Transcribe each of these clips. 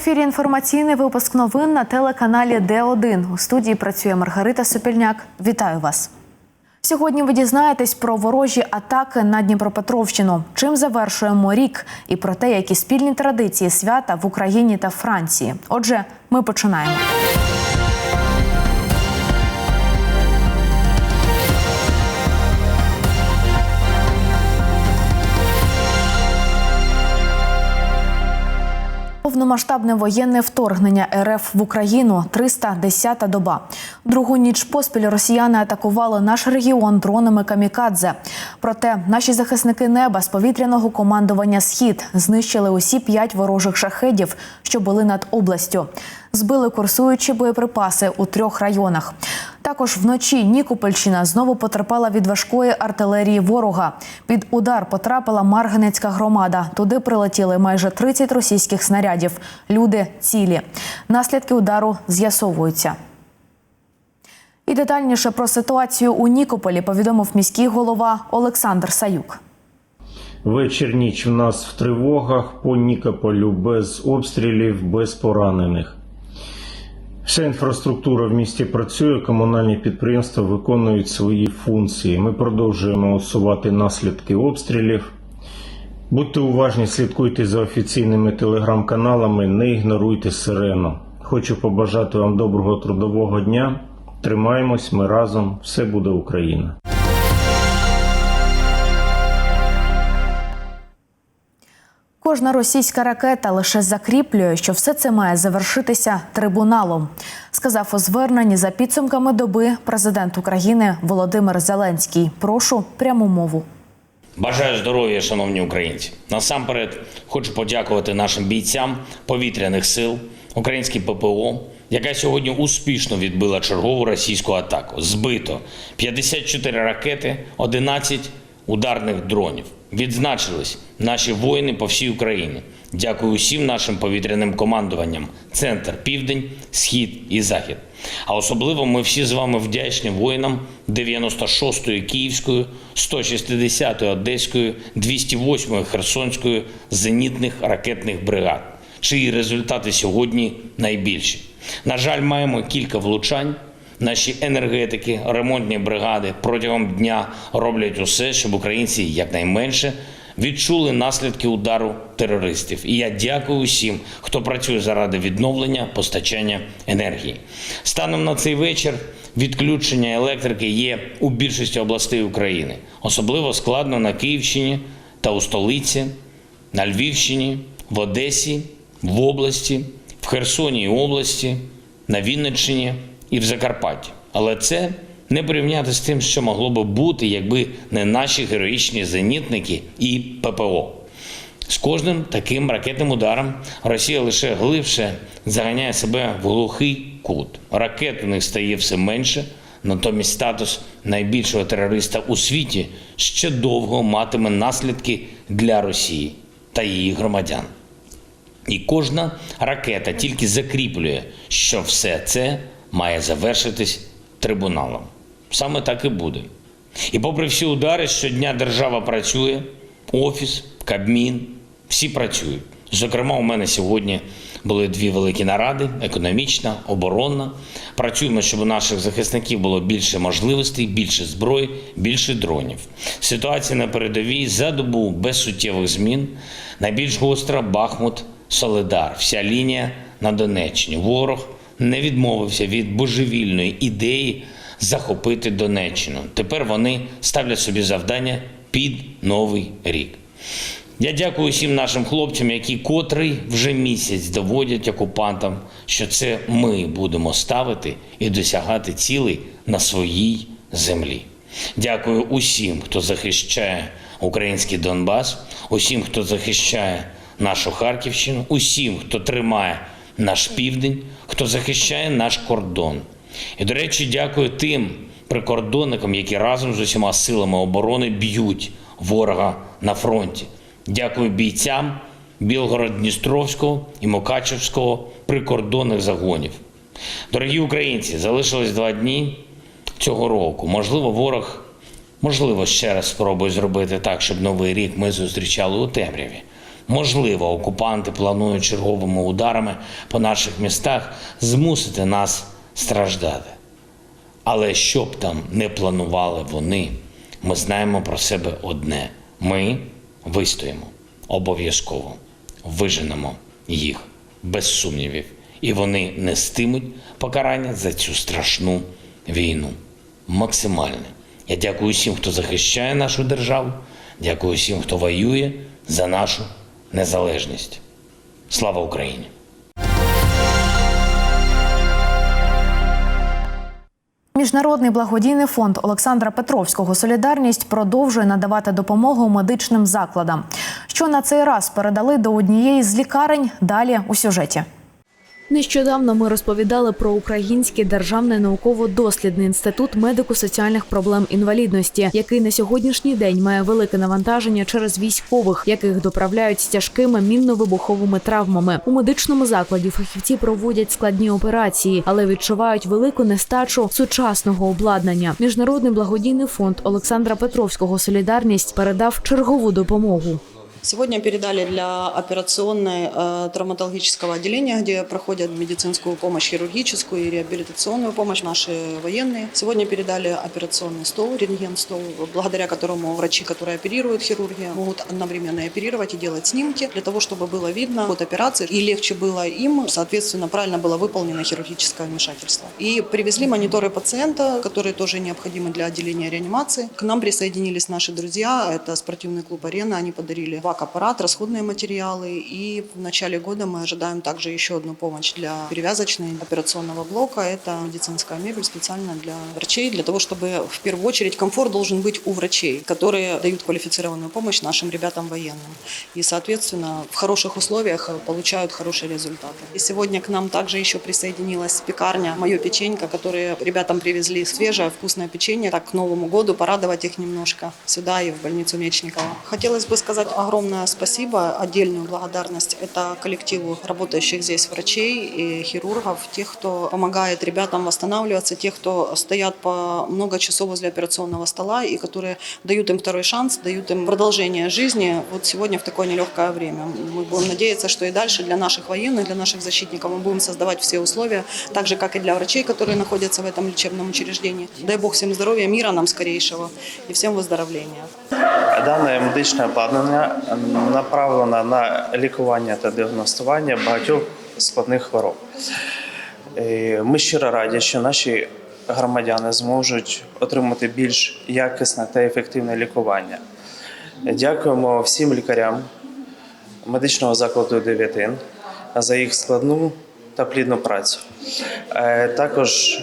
ефірі інформаційний випуск новин на телеканалі Д1. У студії працює Маргарита Сопільняк. Вітаю вас. Сьогодні ви дізнаєтесь про ворожі атаки на Дніпропетровщину, чим завершуємо рік, і про те, які спільні традиції свята в Україні та Франції. Отже, ми починаємо. Повномасштабне воєнне вторгнення РФ в Україну 310-та доба. Другу ніч поспіль росіяни атакували наш регіон дронами камікадзе. Проте наші захисники неба з повітряного командування Схід знищили усі п'ять ворожих шахедів, що були над областю. Збили курсуючі боєприпаси у трьох районах. Також вночі Нікопольщина знову потерпала від важкої артилерії ворога. Під удар потрапила Марганецька громада. Туди прилетіли майже 30 російських снарядів. Люди цілі. Наслідки удару з'ясовуються. І детальніше про ситуацію у Нікополі повідомив міський голова Олександр Саюк. Вечір ніч в нас в тривогах по Нікополю без обстрілів, без поранених. Вся інфраструктура в місті працює, комунальні підприємства виконують свої функції. Ми продовжуємо усувати наслідки обстрілів. Будьте уважні, слідкуйте за офіційними телеграм-каналами, не ігноруйте сирену. Хочу побажати вам доброго трудового дня. Тримаємось, ми разом, все буде Україна. Кожна російська ракета лише закріплює, що все це має завершитися трибуналом, сказав у зверненні за підсумками доби президент України Володимир Зеленський. Прошу пряму мову. Бажаю здоров'я, шановні українці. Насамперед хочу подякувати нашим бійцям повітряних сил, українській ППО, яка сьогодні успішно відбила чергову російську атаку. Збито 54 ракети, 11 ударних дронів. Відзначились наші воїни по всій Україні. Дякую усім нашим повітряним командуванням: Центр, Південь, Схід і Захід. А особливо ми всі з вами вдячні воїнам 96-ї Київської, 160-ї Одеської, 208-ї Херсонської зенітних ракетних бригад, чиї результати сьогодні найбільші. На жаль, маємо кілька влучань. Наші енергетики, ремонтні бригади протягом дня роблять усе, щоб українці якнайменше відчули наслідки удару терористів. І я дякую усім, хто працює заради відновлення постачання енергії. Станом на цей вечір відключення електрики є у більшості областей України, особливо складно на Київщині та у столиці, на Львівщині, в Одесі, в області, в Херсоні і області, на Вінниччині і в Закарпатті. Але це не порівняти з тим, що могло би бути, якби не наші героїчні зенітники і ППО. З кожним таким ракетним ударом Росія лише глибше заганяє себе в глухий кут. Ракет у них стає все менше, натомість статус найбільшого терориста у світі ще довго матиме наслідки для Росії та її громадян. І кожна ракета тільки закріплює, що все це має завершитись трибуналом. Саме так і буде. І попри всі удари, щодня держава працює, офіс, Кабмін, всі працюють. Зокрема, у мене сьогодні були дві великі наради: економічна, оборонна. Працюємо, щоб у наших захисників було більше можливостей, більше зброї, більше дронів. Ситуація на передовій за добу без суттєвих змін. Найбільш гостра Бахмут, Соледар, вся лінія на Донеччині. Ворог не відмовився від божевільної ідеї захопити Донеччину. Тепер вони ставлять собі завдання під новий рік. Я дякую всім нашим хлопцям, які котрий вже місяць доводять окупантам, що це ми будемо ставити і досягати цілей на своїй землі. Дякую усім, хто захищає український Донбас, усім, хто захищає нашу Харківщину, усім, хто тримає наш південь, хто захищає наш кордон. І, до речі, дякую тим прикордонникам, які разом з усіма силами оборони б'ють ворога на фронті. Дякую бійцям Білгород-Дністровського і Мукачевського прикордонних загонів. Дорогі українці, залишилось два дні цього року. Можливо, ворог, можливо, ще раз спробує зробити так, щоб новий рік ми зустрічали у темряві. Можливо, окупанти планують черговими ударами по наших містах змусити нас страждати. Але що б там не планували вони, ми знаємо про себе одне: ми вистоїмо обов'язково, виженемо їх без сумнівів, і вони нестимуть покарання за цю страшну війну. Максимальне. Я дякую всім, хто захищає нашу державу. Дякую всім, хто воює за нашу незалежність. Слава Україні! Міжнародний благодійний фонд Олександра Петровського Солідарність продовжує надавати допомогу медичним закладам. Що на цей раз передали до однієї з лікарень? Далі у сюжеті. Нещодавно ми розповідали про Український державний науково-дослідний інститут медико-соціальних проблем інвалідності, який на сьогоднішній день має велике навантаження через військових, яких доправляють з тяжкими мінно-вибуховими травмами. У медичному закладі фахівці проводять складні операції, але відчувають велику нестачу сучасного обладнання. Міжнародний благодійний фонд Олександра Петровського Солідарність передав чергову допомогу. Сегодня передали для операционной э, травматологического отделения, где проходят медицинскую помощь, хирургическую и реабилитационную помощь наши военные. Сегодня передали операционный стол, рентген-стол, благодаря которому врачи, которые оперируют хирурги, могут одновременно оперировать и делать снимки, для того, чтобы было видно ход операции и легче было им, соответственно, правильно было выполнено хирургическое вмешательство. И привезли мониторы пациента, которые тоже необходимы для отделения реанимации. К нам присоединились наши друзья, это спортивный клуб «Арена», они подарили ВАК-аппарат, расходные материалы, и в начале года мы ожидаем также еще одну помощь для перевязочной операционного блока. Это медицинская мебель специально для врачей, для того, чтобы в первую очередь комфорт должен быть у врачей, которые дают квалифицированную помощь нашим ребятам военным. И, соответственно, в хороших условиях получают хорошие результаты. И сегодня к нам также еще присоединилась пекарня «Мое печенька», которые ребятам привезли свежее, вкусное печенье. Так к Новому году порадовать их немножко сюда и в больницу Мечникова. Хотелось бы сказать огромное спасибо, отдельную благодарность это коллективу работающих здесь врачей и хирургов, тех, кто помогает ребятам восстанавливаться, тех, кто стоят по много часов возле операционного стола и которые дают им второй шанс, дают им продолжение жизни вот сегодня в такое нелегкое время. Мы будем надеяться, что и дальше для наших военных, для наших защитников мы будем создавать все условия, так же, как и для врачей, которые находятся в этом лечебном учреждении. Дай Бог всем здоровья, мира нам скорейшего и всем выздоровления. Дане медичне обладнання направлено на лікування та діагностування багатьох складних хвороб. Ми щиро раді, що наші громадяни зможуть отримати більш якісне та ефективне лікування. Дякуємо всім лікарям медичного закладу Дев'ятин за їх складну та плідну працю. Е, Також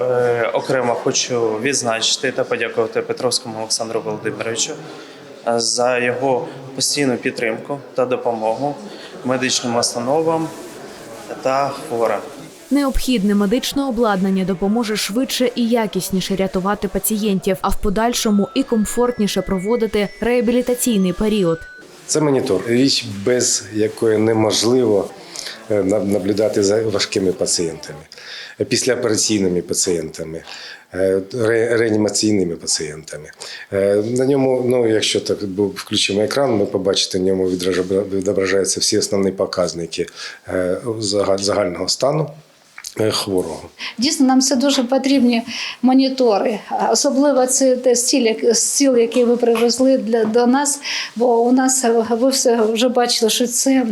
е, окремо хочу відзначити та подякувати Петровському Олександру Володимировичу за його постійну підтримку та допомогу медичним установам та хворим. Необхідне медичне обладнання допоможе швидше і якісніше рятувати пацієнтів, а в подальшому і комфортніше проводити реабілітаційний період. Це монітор, річ, без якої неможливо е, на- наблюдати за важкими пацієнтами, е, післяопераційними пацієнтами, е, реанімаційними пацієнтами. Е, На ньому, ну якщо так включимо екран, ми побачите, в ньому відображаються всі основні показники е, загального стану е, хворого. Дійсно, нам це дуже потрібні монітори. Особливо це те стіль, як- стіл, який ви привезли для до нас. Бо у нас ви все вже бачили, що це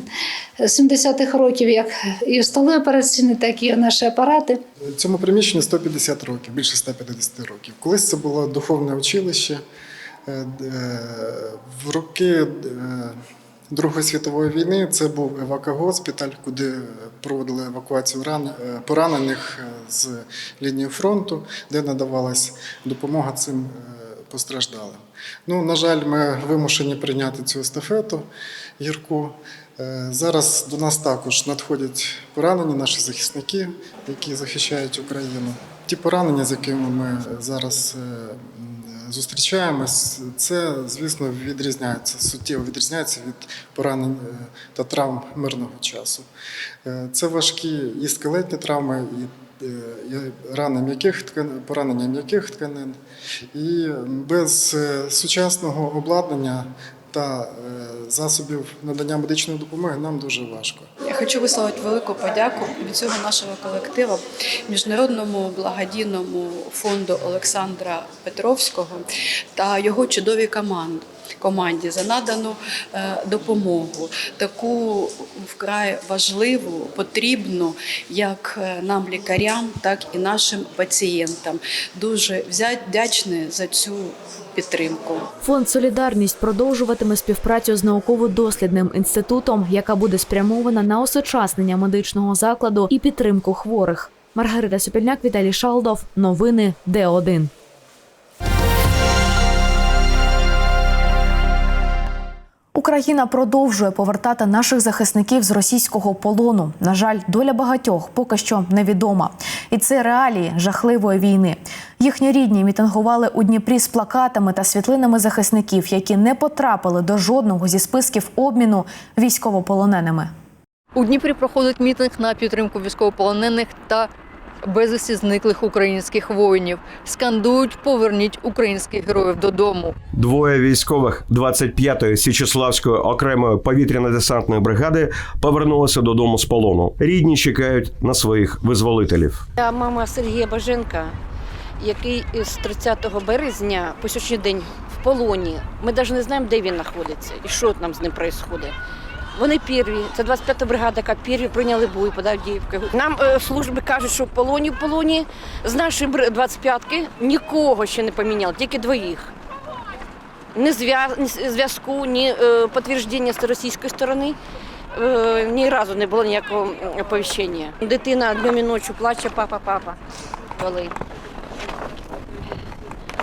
з 70-х років, як і столи операційні, так і наші апарати. Цьому приміщенню 150 років, більше 150 років. Колись це було духовне училище. Е, е, В роки е, Другої світової війни це був евакогоспіталь, куди проводили евакуацію е, поранених е, з лінії фронту, де надавалась допомога цим е, постраждалим. Ну, на жаль, ми вимушені прийняти цю естафету гірку. Зараз до нас також надходять поранені наші захисники, які захищають Україну. Ті поранення, з якими ми зараз зустрічаємось, це, звісно, відрізняється, суттєво відрізняється від поранень е, та травм мирного часу. Е, Це важкі і скелетні травми, і е, рани м'яких тканин, поранення м'яких тканин. І без сучасного обладнання та е, засобів надання медичної допомоги нам дуже важко. Я хочу висловити велику подяку від цього нашого колективу міжнародному благодійному фонду Олександра Петровського та його чудовій команді. Команді за надану е, допомогу, таку вкрай важливу, потрібну як е, нам, лікарям, так і нашим пацієнтам. Дуже вдячні за цю підтримку. Фонд Солідарність продовжуватиме співпрацю з науково-дослідним інститутом, яка буде спрямована на осучаснення медичного закладу і підтримку хворих. Маргарита Супільняк, Віталій Шалдов. Новини Д1. Україна продовжує повертати наших захисників з російського полону. На жаль, доля багатьох поки що невідома, і це реалії жахливої війни. Їхні рідні мітингували у Дніпрі з плакатами та світлинами захисників, які не потрапили до жодного зі списків обміну військовополоненими. У Дніпрі проходить мітинг на підтримку військовополонених та безвісті зниклих українських воїнів. Скандують Поверніть українських героїв додому. Двоє військових 25-ї Січеславської окремої повітряно-десантної бригади повернулися додому з полону. Рідні чекають на своїх визволителів. Я мама Сергія Баженка, який з 30 березня по сьогоднішній день в полоні. Ми навіть не знаємо, де він знаходиться і що там з ним відбувається. Вони перві, це 25-та бригада, яка перві прийняли бой під Авдіївкою. Нам е, служби кажуть, що в полоні в полоні з нашої 25-ки нікого ще не поміняли, тільки двоїх. Ні зв'язку, ні е, підтвердження з російської сторони. Е, ні разу не було ніякого оповіщення. Дитина днем і ночі плаче, папа, папа. Коли?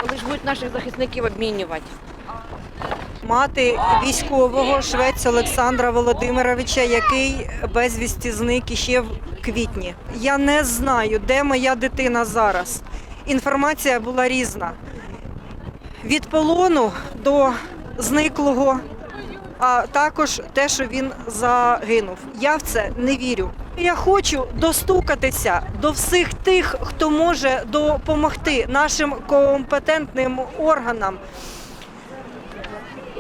Коли ж будуть наших захисників обмінювати? Мати військового швець Олександра Володимировича, який безвісті зник іще в квітні. Я не знаю, де моя дитина зараз. Інформація була різна. Від полону до зниклого, а також те, що він загинув. Я в це не вірю. Я хочу достукатися до всіх тих, хто може допомогти нашим компетентним органам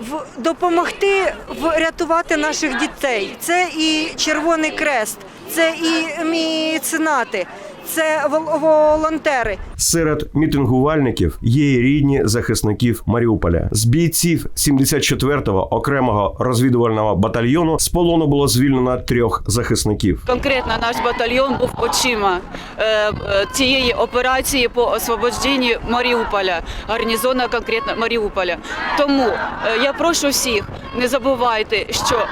в допомогти врятувати наших дітей. Це і Червоний Крест, це і міценати, це вол- волонтери. Серед мітингувальників є і рідні захисників Маріуполя. З бійців 74-го окремого розвідувального батальйону з полону було звільнено трьох захисників. Конкретно наш батальйон був очима е, е, цієї операції по освобожденню Маріуполя, гарнізону конкретно Маріуполя. Тому е, я прошу всіх, не забувайте, що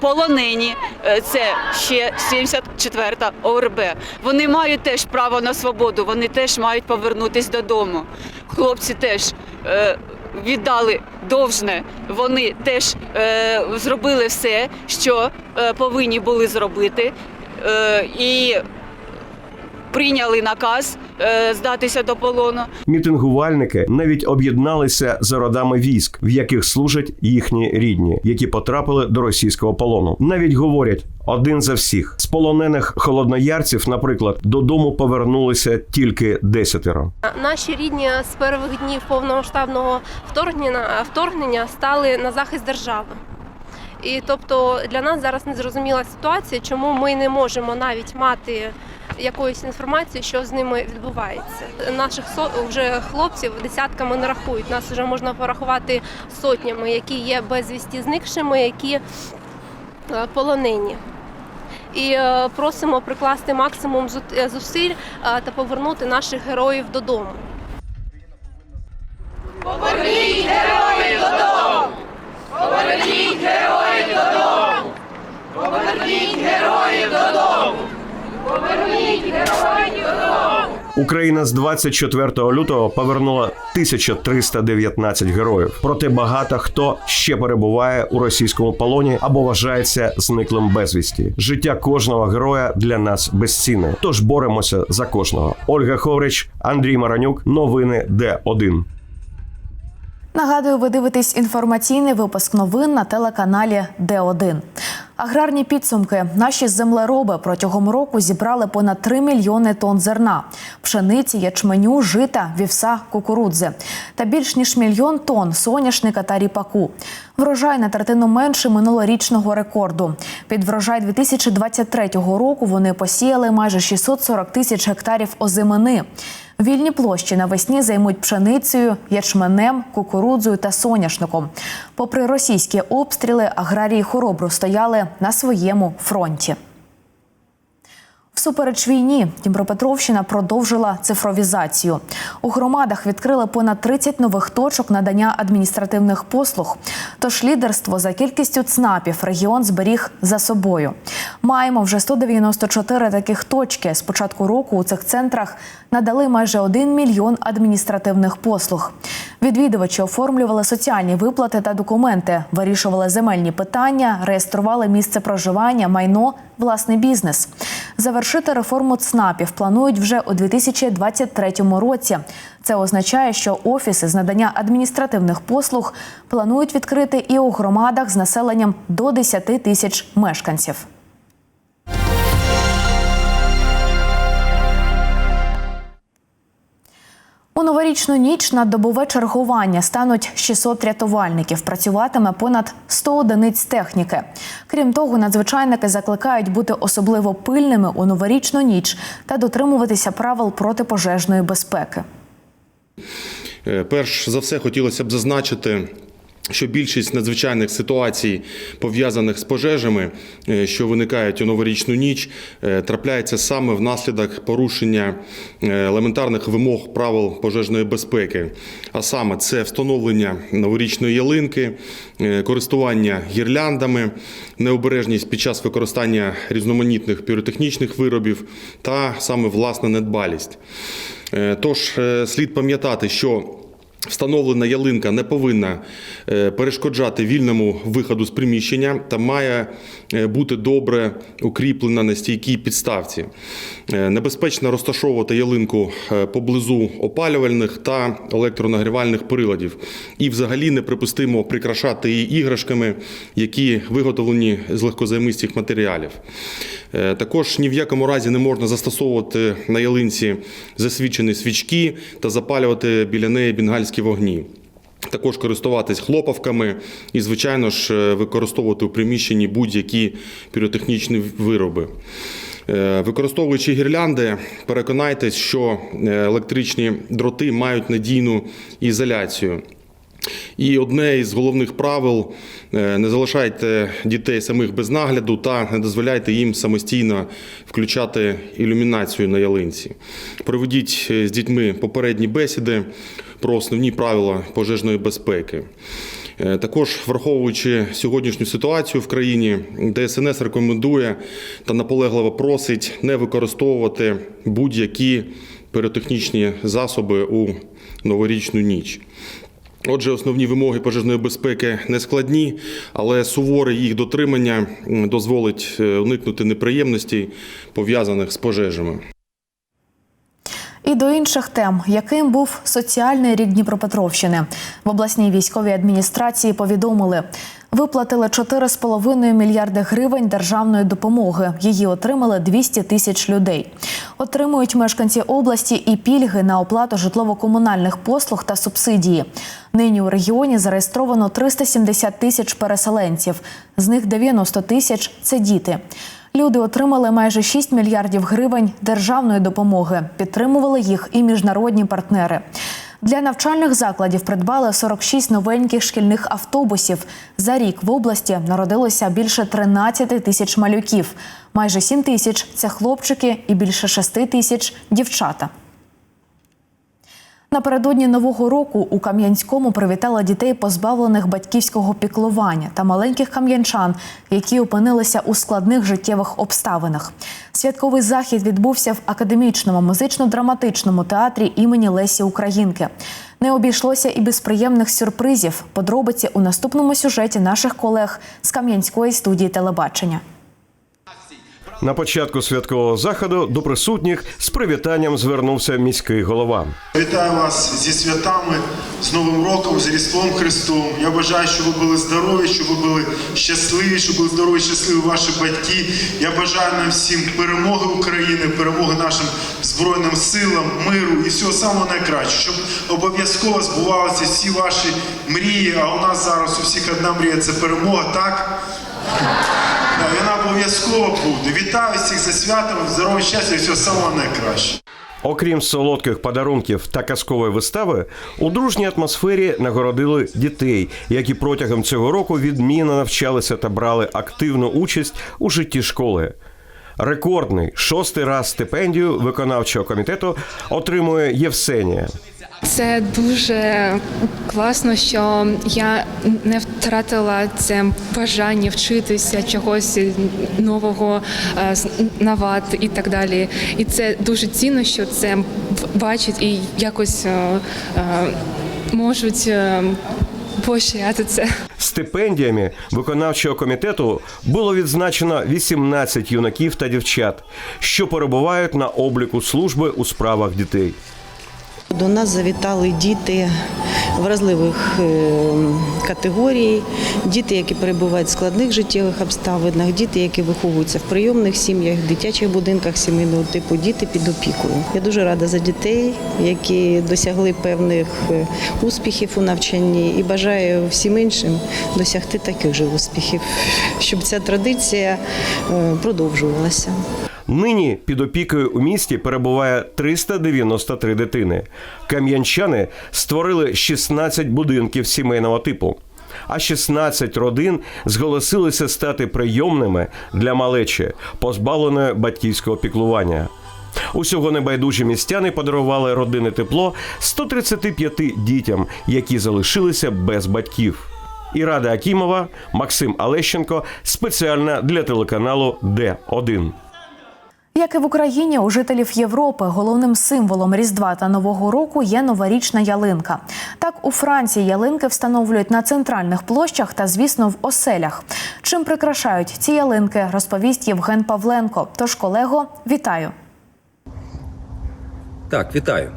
полонені це ще 74-та ОРБ. Вони мають теж право на свободу, вони теж мають повернутися додому. Хлопці теж. Е, Віддали довжне, вони теж е, зробили все, що е, повинні були зробити, е, і прийняли наказ е, здатися до полону. Мітингувальники навіть об'єдналися за родами військ, в яких служать їхні рідні, які потрапили до російського полону. Навіть говорять один за всіх з полонених холодноярців, наприклад, додому повернулися тільки десятеро. Наші рідні з перших днів повномасштабного вторгнення, вторгнення стали на захист держави. І тобто для нас зараз незрозуміла ситуація, чому ми не можемо навіть мати якоїсь інформації, що з ними відбувається. Наших вже хлопців десятками не рахують. Нас вже можна порахувати сотнями, які є безвісті зникшими, які е, полонені. І е, просимо прикласти максимум е, зусиль е, та повернути наших героїв додому. Поверніть героїв додому! Поверніть героїв додому! Поверніть героїв додому! Поверніть героїв додому! Україна з 24 лютого повернула 1319 героїв. Проте багато хто ще перебуває у російському полоні або вважається зниклим безвісті. Життя кожного героя для нас безцінне. Тож боремося за кожного. Ольга Ховрич, Андрій Маранюк. Новини Д1. Нагадую, ви дивитесь інформаційний випуск новин на телеканалі Д1. Аграрні підсумки. Наші землероби протягом року зібрали понад 3 мільйони тонн зерна, пшениці, ячменю, жита, вівса, кукурудзи та більш ніж мільйон тонн соняшника та ріпаку. Врожай на третину менше минулорічного рекорду. Під врожай 2023 року вони посіяли майже 640 тисяч гектарів озимини. Вільні площі навесні займуть пшеницею, ячменем, кукурудзою та соняшником. Попри російські обстріли, аграрії хоробро стояли на своєму фронті. Всупереч війні Дніпропетровщина продовжила цифровізацію. У громадах відкрили понад 30 нових точок надання адміністративних послуг. Тож лідерство за кількістю ЦНАПів регіон зберіг за собою. Маємо вже 194 таких точки. З початку року у цих центрах надали майже 1 мільйон адміністративних послуг. Відвідувачі оформлювали соціальні виплати та документи, вирішували земельні питання, реєстрували місце проживання, майно, власний бізнес. Завершити реформу ЦНАПів планують вже у 2023 році. Це означає, що офіси з надання адміністративних послуг планують відкрити і у громадах з населенням до 10 тисяч мешканців. У новорічну ніч на добове чергування стануть 600 рятувальників. Працюватиме понад 100 одиниць техніки. Крім того, надзвичайники закликають бути особливо пильними у новорічну ніч та дотримуватися правил протипожежної безпеки. Е, Перш за все хотілося б зазначити. Що більшість надзвичайних ситуацій, пов'язаних з пожежами, е, що виникають у новорічну ніч, е, трапляється саме внаслідок порушення е, елементарних вимог правил пожежної безпеки. А саме це встановлення новорічної ялинки, користування гірляндами, необережність під час використання різноманітних піротехнічних виробів та саме власна недбалість. Тож слід пам'ятати, що Встановлена ялинка не повинна е, перешкоджати вільному виходу з приміщення та має е, бути добре укріплена на стійкій підставці. Е, Небезпечно розташовувати ялинку поблизу опалювальних та електронагрівальних приладів. І взагалі неприпустимо прикрашати її іграшками, які виготовлені з легкозаймистих матеріалів. Також ні в якому разі не можна застосовувати на ялинці засвічені свічки та запалювати біля неї бенгальські вогні. Також користуватись хлопавками і, звичайно ж, е, використовувати у приміщенні будь-які піротехнічні вироби. Е, Використовуючи гірлянди, переконайтесь, що е, електричні дроти мають надійну ізоляцію. І одне із головних правил не залишайте дітей самих без нагляду та не дозволяйте їм самостійно включати ілюмінацію на ялинці. Проведіть з дітьми попередні бесіди про основні правила пожежної безпеки. Е, Також враховуючи сьогоднішню ситуацію в країні, ДСНС рекомендує та наполегливо просить не використовувати будь-які піротехнічні засоби у новорічну ніч. Отже, основні вимоги пожежної безпеки не складні, але суворе їх дотримання дозволить е, уникнути неприємностей, пов'язаних з пожежами. І до інших тем, яким був соціальний рік Дніпропетровщини, в обласній військовій адміністрації повідомили, виплатили 4,5 мільярди гривень державної допомоги. Її отримали 200 тисяч людей. Отримують мешканці області і пільги на оплату житлово-комунальних послуг та субсидії. Нині у регіоні зареєстровано 370 тисяч переселенців. З них 90 тисяч це діти. Люди отримали майже 6 мільярдів гривень державної допомоги. Підтримували їх і міжнародні партнери. Для навчальних закладів придбали 46 новеньких шкільних автобусів. За рік в області народилося більше 13 тисяч малюків. Майже 7 тисяч це хлопчики і більше 6 тисяч дівчата. Напередодні нового року у Кам'янському привітали дітей, позбавлених батьківського піклування та маленьких кам'янчан, які опинилися у складних життєвих обставинах. Святковий захід відбувся в академічному музично-драматичному театрі імені Лесі Українки. Не обійшлося і без приємних сюрпризів. Подробиці у наступному сюжеті наших колег з Кам'янської студії телебачення. На початку святкового заходу до присутніх з привітанням звернувся міський голова. Вітаю вас зі святами, з Новим роком, з Різдвом Христом. Я бажаю, щоб ви були здорові, щоб ви були щасливі, щоб були здорові, щасливі ваші батьки. Я бажаю нам всім перемоги України, перемоги нашим Збройним силам, миру і всього самого найкращого, щоб обов'язково збувалися всі ваші мрії. А у нас зараз у всіх одна мрія це перемога, так? Обов'язково буде. Вітаю всіх за святом, здоров'я, щастя і всього самого найкращого. Окрім солодких подарунків та казкової вистави, у дружній атмосфері нагородили дітей, які протягом цього року відмінно навчалися та брали активну участь у житті школи. Рекордний шостий раз стипендію виконавчого комітету отримує Євсенія. Це дуже класно, що я не втратила це бажання вчитися чогось нового, е, і так далі. І це дуже цінно, що це бачать і якось е, е, можуть поощряти це. Стипендіями виконавчого комітету було відзначено 18 юнаків та дівчат, що перебувають на обліку служби у справах дітей. До нас завітали діти вразливих е, категорій, діти, які перебувають в складних життєвих обставинах, діти, які виховуються в прийомних сім'ях, дитячих будинках сімейного типу, діти під опікою. Я дуже рада за дітей, які досягли певних е, успіхів у навчанні, і бажаю всім іншим досягти таких же успіхів, щоб ця традиція е, продовжувалася. Нині під опікою у місті перебуває 393 дитини. Кам'янчани створили 16 будинків сімейного типу. А 16 родин зголосилися стати прийомними для малечі, позбавленої батьківського піклування. Усього небайдужі містяни подарували родини тепло 135 дітям, які залишилися без батьків. Ірада Акімова, Максим Алещенко спеціально для телеканалу Д1. Як і в Україні, у жителів Європи головним символом Різдва та Нового року є новорічна ялинка. Так у Франції ялинки встановлюють на центральних площах та, звісно, в оселях. Чим прикрашають ці ялинки, розповість Євген Павленко. Тож, колего, вітаю! Так, вітаю.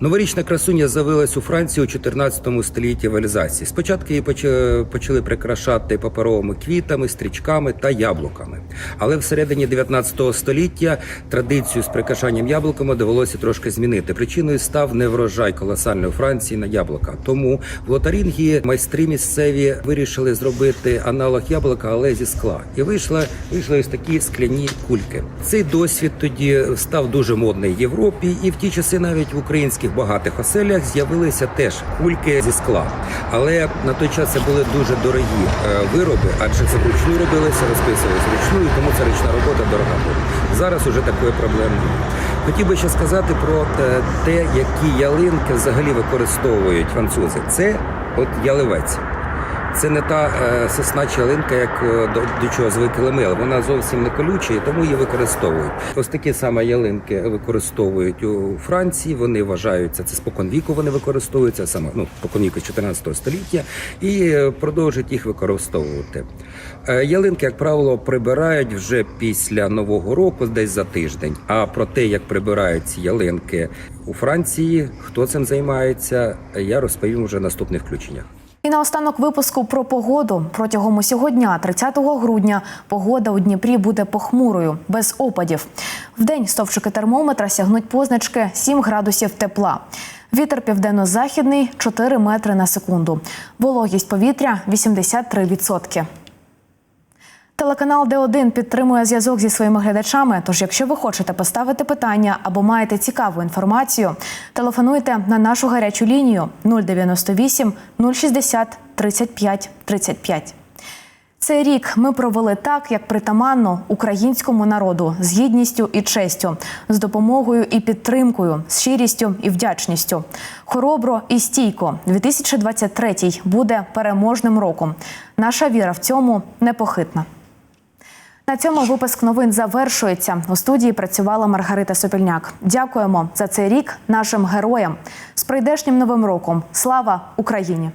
Новорічна красуня з'явилась у Франції у 14 столітті в. Спочатку її поч- почали прикрашати паперовими квітами, стрічками та яблуками. Але всередині 19 століття традицію з прикрашанням яблуками довелося трошки змінити. Причиною став неврожай колосальної Франції на яблука. Тому в Лотарінгії майстри місцеві вирішили зробити аналог яблука, але зі скла. І вийшла вийшли ось такі скляні кульки. Цей досвід тоді став дуже модний в Європі, і в ті часи навіть в українських багатих оселях з'явилися теж кульки зі скла. Але на той час це були дуже дорогі е, вироби, адже це вручну робилося, розписувалися вручну, і тому ця ручна робота дорога була. Зараз уже такої проблеми. Хотів би ще сказати про те- те, які ялинки взагалі використовують французи. Це от яливець. Це не та е, сосна чи ялинка, як е, до, чого звикли ми, але вона зовсім не колюча, і тому її використовують. Ось такі саме ялинки використовують у Франції. Вони вважаються це спокон віку. Вони використовуються саме ну спокон віку 14 століття і е, продовжують їх використовувати. Ялинки, як правило, прибирають вже після нового року, десь за тиждень. А про те, як прибирають ці ялинки у Франції, хто цим займається, я розповім вже в наступних включеннях. І на останок випуску про погоду. Протягом усього дня, 30 грудня, погода у Дніпрі буде похмурою, без опадів. Вдень стовпчики термометра сягнуть позначки 7 градусів тепла. Вітер південно-західний 4 метри на секунду. Вологість повітря 83%. Телеканал Д1 підтримує зв'язок зі своїми глядачами. Тож, якщо ви хочете поставити питання або маєте цікаву інформацію, телефонуйте на нашу гарячу лінію 098 060 35 35. Цей рік ми провели так, як притаманно українському народу з гідністю і честю, з допомогою і підтримкою, з щирістю і вдячністю. Хоробро і стійко. 2023 буде переможним роком. Наша віра в цьому непохитна. На цьому випуск новин завершується. У студії працювала Маргарита Сопільняк. Дякуємо за цей рік нашим героям. З прийдешнім новим роком. Слава Україні!